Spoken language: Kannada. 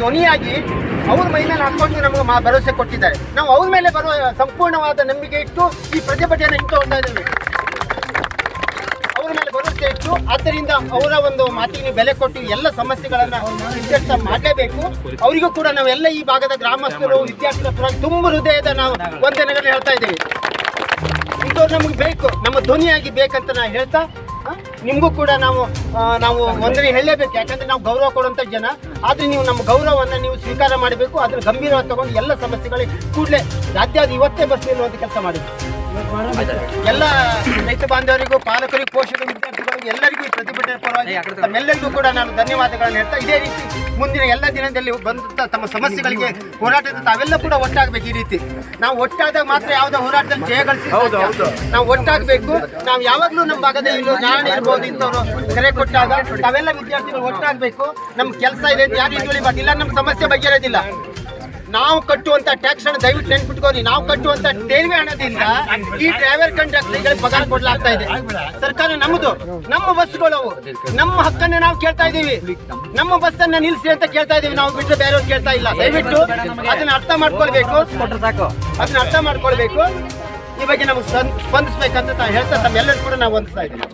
ಧ್ವನಿಯಾಗಿ ಅವ್ರ ಮೈ ಮೇಲೆ ಹಾಕೊಂಡು ನಮಗೆ ಮಾ ಭರವಸೆ ಕೊಟ್ಟಿದ್ದಾರೆ. ನಾವು ಅವ್ರ ಮೇಲೆ ಬರುವ ಸಂಪೂರ್ಣವಾದ ನಂಬಿಕೆ ಇಟ್ಟು ಈ ಪ್ರತಿಭಟನೆ ಇಟ್ಟು ಹೋಗ್ತಾ ಅವ್ರ ಮೇಲೆ ಭರವಸೆ ಇಟ್ಟು ಆದ್ದರಿಂದ ಅವರ ಒಂದು ಮಾತಿಗೆ ಬೆಲೆ ಕೊಟ್ಟು ಎಲ್ಲ ಸಮಸ್ಯೆಗಳನ್ನ ಇತ್ಯರ್ಥ ಮಾಡಲೇಬೇಕು. ಅವರಿಗೂ ಕೂಡ ನಾವೆಲ್ಲ ಈ ಭಾಗದ ಗ್ರಾಮಸ್ಥರು, ವಿದ್ಯಾರ್ಥಿಗಳ ಪರ ತುಂಬ ಹೃದಯದ ನಾವು ವಂದನೆಗಳು ಹೇಳ್ತಾ ಇದ್ದೀವಿ. ಇಂಥವ್ರು ನಮಗೆ ಬೇಕು, ನಮ್ಮ ಧ್ವನಿಯಾಗಿ ಬೇಕಂತ ನಾನು ಹೇಳ್ತಾ ನಿಮಗೂ ಕೂಡ ನಾವು ನಾವು ವಂದನೆ ಹೇಳಲೇಬೇಕು. ಯಾಕಂದ್ರೆ ನಾವು ಗೌರವ ಕೊಡುವಂಥ ಜನ. ಆದರೆ ನೀವು ನಮ್ಮ ಗೌರವವನ್ನು ನೀವು ಸ್ವೀಕಾರ ಮಾಡಬೇಕು. ಅದ್ರ ಗಂಭೀರವಾಗಿ ತಗೊಂಡು ಎಲ್ಲ ಸಮಸ್ಯೆಗಳಿಗೆ ಕೂಡಲೇ ಸಾಧ್ಯ ಆದ ಇವತ್ತೇ ಬಸ್ ನಿಲ್ಲುವಂಥ ಕೆಲಸ ಮಾಡಬೇಕು ಎಲ್ಲ ರೈತ ಬಾಂಧವರಿಗೂ ಪಾಲಕರಿಗೂ ಪೋಷಕರಿಗೆ ವಿದ್ಯಾರ್ಥಿಗಳಿಗೂ ಎಲ್ಲರಿಗೂ ಪ್ರತಿಭಟನೆ ಪರವಾಗಿ ತಮ್ಮೆಲ್ಲರಿಗೂ ಕೂಡ ನಾನು ಧನ್ಯವಾದಗಳನ್ನು ಹೇಳ್ತಾ ಇದೇ ರೀತಿ ಮುಂದಿನ ಎಲ್ಲ ದಿನದಲ್ಲಿ ಬಂದಂತ ತಮ್ಮ ಸಮಸ್ಯೆಗಳಿಗೆ ಹೋರಾಟದ ತಾವೆಲ್ಲ ಕೂಡ ಒಟ್ಟಾಗಬೇಕು ಈ ರೀತಿ. ನಾವು ಒಟ್ಟಾದಾಗ ಮಾತ್ರ ಯಾವುದೇ ಹೋರಾಟದಲ್ಲಿ ಜಯಗಳಿಸಿ ನಾವು ಒಟ್ಟಾಗಬೇಕು. ನಾವು ಯಾವಾಗಲೂ ನಮ್ಮ ಭಾಗದಲ್ಲಿ ನಾರಾಯಣ ಇರ್ಬೋದು ಇಂಥವ್ರು ಕರೆ ಕೊಟ್ಟಾಗ ತಾವೆಲ್ಲ ವಿದ್ಯಾರ್ಥಿಗಳು ಒಟ್ಟಾಗಬೇಕು. ನಮ್ಮ ಕೆಲಸ ಇದೆ ಅಂತ ಯಾರು ಹಿಂದುಳಿಬಾರ್ದು ಇಲ್ಲ ನಮ್ಮ ಸಮಸ್ಯೆ ಬಗೆಹರೋದಿಲ್ಲ ನಾವು ಕಟ್ಟುವಂತ ಟ್ಯಾಕ್ಸ್ ಹಣ ದಯವಿಟ್ಟು ನೆನ್ಪಿಟ್ಕೋರಿ ನಾವು ಕಟ್ಟುವಂತ ತೆರಿಗೆ ಹಣದಿಂದ ಈ ಡ್ರೈವರ್ ಕಂಡಕ್ಟರ್ಗಳಿಗೆ ಪಗಾರ ಕೊಡ್ಲಾಗ್ತಾ ಇದೆ. ಸರ್ಕಾರ ನಮ್ಮದು, ನಮ್ಮ ಬಸ್ಗಳು ನಮ್ಮ ಹಕ್ಕನ್ನ ನಾವು ಕೇಳ್ತಾ ಇದೀವಿ ನಮ್ಮ ಬಸ್ ಅನ್ನ ನಿಲ್ಸಿ ಅಂತ ಕೇಳ್ತಾ ಇದೀವಿ ನಾವು ಬಿಟ್ಟರೆ ಬೇರೆಯವ್ರು ಕೇಳ್ತಾ ಇಲ್ಲ. ದಯವಿಟ್ಟು ಅದನ್ನ ಅರ್ಥ ಮಾಡ್ಕೊಳ್ಬೇಕು. ಅದನ್ನ ಅರ್ಥ ಮಾಡ್ಕೊಳ್ಬೇಕು. ಈ ಬಗ್ಗೆ ನಮ್ಗೆ ಸ್ಪಂದಿಸ್ಬೇಕಂತ ಹೇಳ್ತಾ ತಮ್ಮೆಲ್ಲರೂ ಕೂಡ ನಾವು ಹೊಂದಿಸ್ತಾ ಇದ್ದೀವಿ.